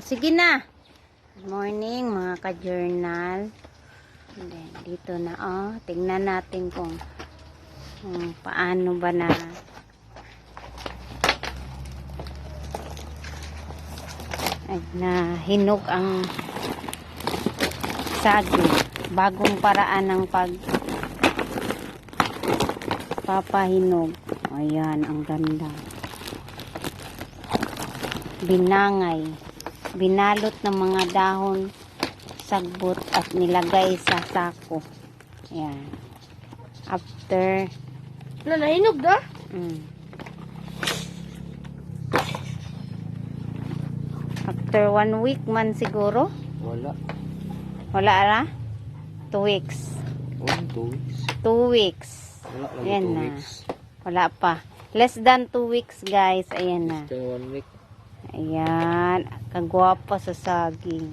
Sige na. Good morning mga ka-journal. Dito na oh. Tingnan natin kung, kung paano ba na ay, na hinog ang saging. Bagong paraan ng pag papahinog. Ayan, ang ganda. Binangay. Binalot ng mga dahon sagbot at nilagay sa sako. Ayan. After Na nahinog da? Mm. After one week man siguro. Wala. Wala ala? Two weeks. One, two weeks. Two weeks. Wala lagi Ayan two na. weeks. Wala pa. Less than two weeks guys. Ayan na. After one week. Ayan. Kagwapa sa saging.